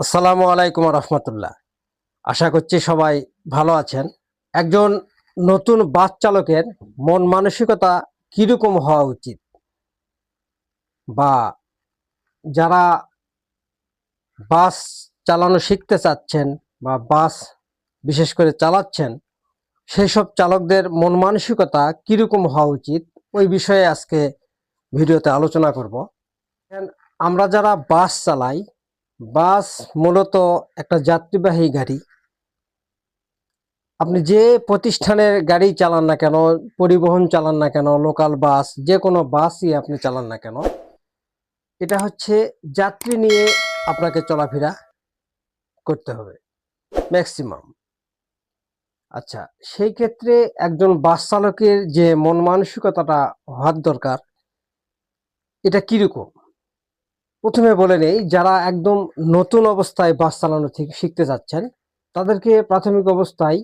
আসসালামু আলাইকুম রহমতুল্লাহ। আশা করছি সবাই ভালো আছেন। একজন নতুন বাস চালকের মন মানসিকতা কীরকম হওয়া উচিত? বা যারা বাস চালানো শিখতে চাচ্ছেন বা বাস বিশেষ করে চালাচ্ছেন সেই সব চালকদের মন মানসিকতা কীরকম হওয়া উচিত? ওই বিষয়ে আজকে ভিডিওতে আলোচনা করব। আমরা যারা বাস চালাই বাস মূলত একটা যাত্রীবাহী গাড়ি। আপনি যে প্রতিষ্ঠানের গাড়ি চালান না কেন, পরিবহন চালান না কেন, লোকাল বাস, যে কোনো বাসই আপনি চালান না কেন, এটা হচ্ছে যাত্রী নিয়ে আপনাকে চলাফেরা করতে হবে ম্যাক্সিমাম আচ্ছা সেই ক্ষেত্রে একজন বাস চালকের যে মন মানসিকতাটা হওয়ার দরকার, এটা কীরকম? প্রথমে বলে নেই, যারা একদম নতুন অবস্থায় বাস চালানো থেকে শিখতে যাচ্ছেন, তাদেরকে প্রাথমিক অবস্থায়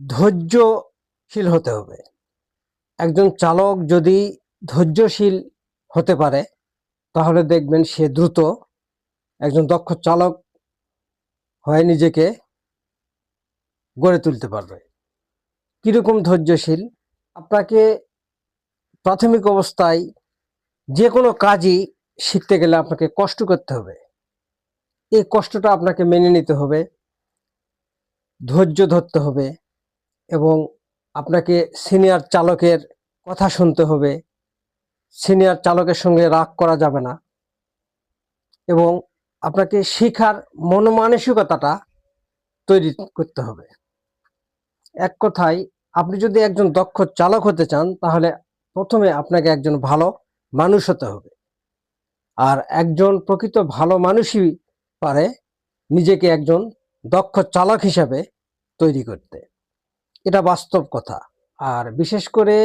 ধৈর্যশীল হতে হবে। একজন চালক যদি ধৈর্যশীল হতে পারে, তাহলে দেখবেন সে দ্রুত একজন দক্ষ চালক হয়ে নিজেকে গড়ে তুলতে পারবে। কীরকম ধৈর্যশীল? আপনাকে প্রাথমিক অবস্থায় যে কোনো কাজই শিখতে গেলে আপনাকে কষ্ট করতে হবে। এই কষ্টটা আপনাকে মেনে নিতে হবে, ধৈর্য ধরতে হবে এবং আপনাকে সিনিয়র চালকের কথা শুনতে হবে। সিনিয়র চালকের সঙ্গে রাগ করা যাবে না এবং আপনাকে শেখার মনমানসিকতাটা তৈরি করতে হবে। এক কথায়, আপনি যদি একজন দক্ষ চালক হতে চান, তাহলে প্রথমে আপনাকে একজন ভালো মানুষ হতে হবে। আর একজন প্রকৃত ভালো মানুষই পারে নিজেকে একজন দক্ষ চালক হিসাবে তৈরি করতে। এটা বাস্তব কথা। আর বিশেষ করে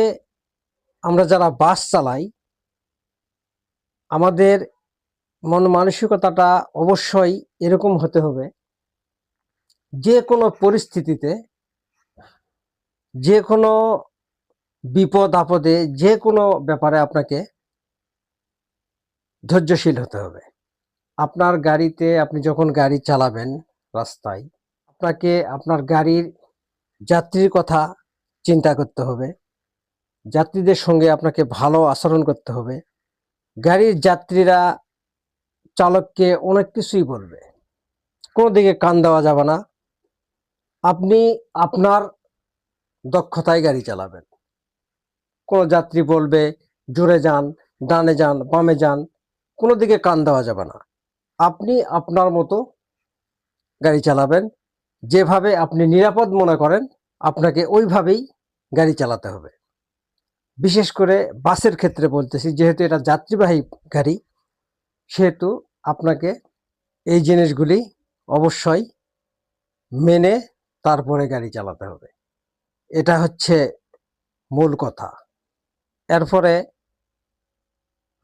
আমরা যারা বাস চালাই, আমাদের মন মানসিকতাটা অবশ্যই এরকম হতে হবে, যে কোনো পরিস্থিতিতে, যে কোনো বিপদ আপদে, যে কোনো ব্যাপারে আপনাকে ধৈর্যশীল হতে হবে। আপনার গাড়িতে আপনি যখন গাড়ি চালাবেন রাস্তায়, আপনাকে আপনার গাড়ির যাত্রীর কথা চিন্তা করতে হবে। যাত্রীদের সঙ্গে আপনাকে ভালো আচরণ করতে হবে। গাড়ির যাত্রীরা চালককে অনেক কিছুই বলবে। কোনো দিকে কান দেওয়া যাবে না। আপনি আপনার দক্ষতায় গাড়ি চালাবেন। কোনো যাত্রী বলবে, জোরে যান, ডানে যান, বামে যান। কোনো দিকে কান দেওয়া যাবে না। আপনি আপনার মতো গাড়ি চালাবেন, যেভাবে আপনি নিরাপদ মনে করেন, আপনাকে ওইভাবেই গাড়ি চালাতে হবে। বিশেষ করে বাসের ক্ষেত্রে বলতেছি, যেহেতু এটা যাত্রীবাহী গাড়ি, সেহেতু আপনাকে এই জিনিসগুলি অবশ্যই মেনে তারপরে গাড়ি চালাতে হবে। এটা হচ্ছে মূল কথা। এরপরে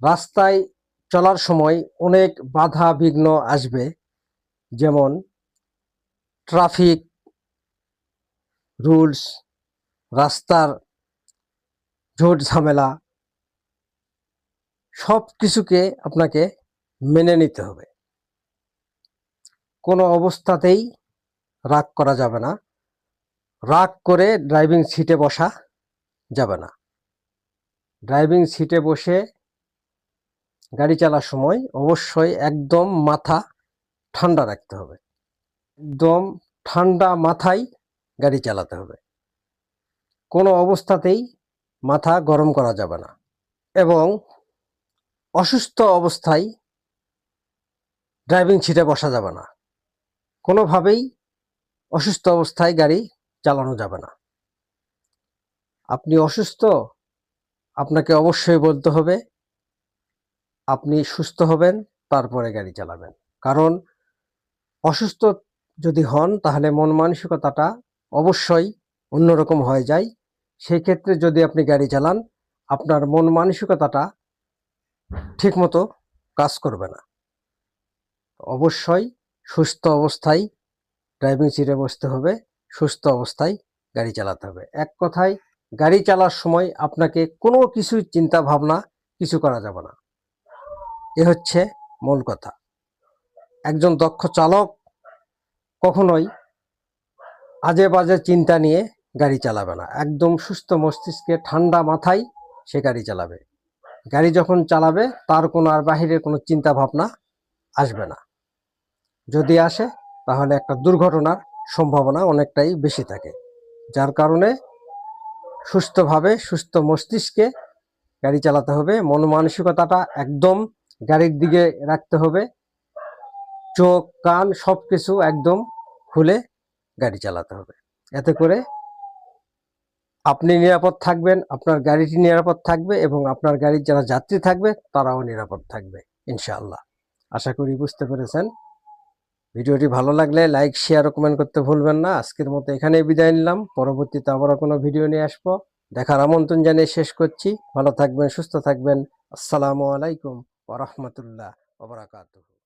রাস্তায় চলার সময় অনেক বাধা বিঘ্ন আসবে, যেমন ট্রাফিক, রুলস, রাস্তার ঝোট ঝামেলা, সব কিছুকে আপনাকে মেনে নিতে হবে। কোনো অবস্থাতেই রাগ করা যাবে না। রাগ করে ড্রাইভিং সিটে বসা যাবে না। ড্রাইভিং সিটে বসে গাড়ি চালার সময় অবশ্যই একদম মাথা ঠান্ডা রাখতে হবে। একদম ঠান্ডা মাথায় গাড়ি চালাতে হবে। কোনো অবস্থাতেই মাথা গরম করা যাবে না এবং অসুস্থ অবস্থায় ড্রাইভিং সিটে বসা যাবে না। কোনোভাবেই অসুস্থ অবস্থায় গাড়ি চালানো যাবে না। আপনি অসুস্থ, আপনাকে অবশ্যই বলতে হবে আপনি সুস্থ হবেন, তারপরে গাড়ি চালাবেন। কারণ অসুস্থ যদি হন, তাহলে মন মানসিকতাটা অবশ্যই অন্যরকম হয়ে যায়। সেই ক্ষেত্রে যদি আপনি গাড়ি চালান, আপনার মন মানসিকতাটা ঠিকমতো কাজ করবে না। অবশ্যই সুস্থ অবস্থায় ড্রাইভিং সিটে বসতে হবে, সুস্থ অবস্থায় গাড়ি চালাতে হবে। এক কথায়, গাড়ি চালার সময় আপনাকে কোনো কিছু চিন্তা ভাবনা কিছু করা যাবে না। এ হচ্ছে মূল কথা। একজন দক্ষ চালক কখনোই আজে বাজে চিন্তা নিয়ে গাড়ি চালাবে না। একদম সুস্থ মস্তিষ্কে ঠান্ডা মাথায় সে গাড়ি চালাবে। গাড়ি যখন চালাবে, তার কোনো আর বাহিরে কোনো চিন্তা ভাবনা আসবে না। যদি আসে, তাহলে একটা দুর্ঘটনার সম্ভাবনা অনেকটাই বেশি থাকে। যার কারণে সুস্থভাবে, সুস্থ মস্তিষ্কে গাড়ি চালাতে হবে। মন মানসিকতাটা একদম গাড়ির দিকে রাখতে হবে। চোখ, কান সব কিছু একদম খুলে গাড়ি চালাতে হবে। এতে করে আপনি নিরাপদ থাকবেন, আপনার গাড়িটি নিরাপদ থাকবে এবং আপনার গাড়ির যারা যাত্রী থাকবে, তারাও নিরাপদ থাকবে, ইনশাআল্লাহ। আশা করি বুঝতে পেরেছেন। ভিডিওটি ভালো লাগলে লাইক, শেয়ার কমেন্ট করতে ভুলবেন না। আজকের মতো এখানেই বিদায় নিলাম। পরবর্তীতে আবারও কোনো ভিডিও নিয়ে আসব। দেখার আমন্ত্রণ জানিয়ে শেষ করছি। ভালো থাকবেন, সুস্থ থাকবেন। আসসালামু আলাইকুম। ওরহমতুল্লাহ ওবরাকাতুহ